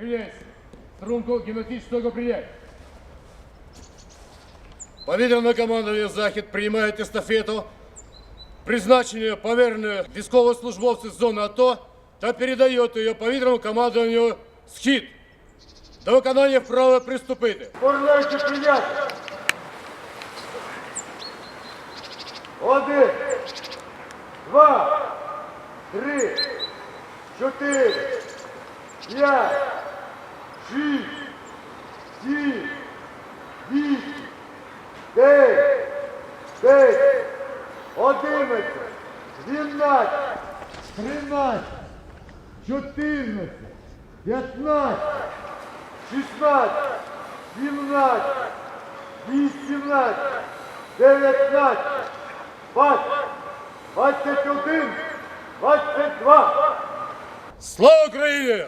Рівняйся. Струнку гімнастичного принять. Повітряне командування Захід приймає естафету, призначення повернення військовослужбовців з зони АТО та передає її повітряному командуванню Схід. До виконання вправи приступити. Орлейте принять. Один, два, три, чотири, п'ять, шість, сім, вісім, дев'ять, десять, одинадцять, дванадцять, тринадцять, чотирнадцять, п'ятнадцять. 16, 17, 18, 19, 20, 21, 22. Слава Україні!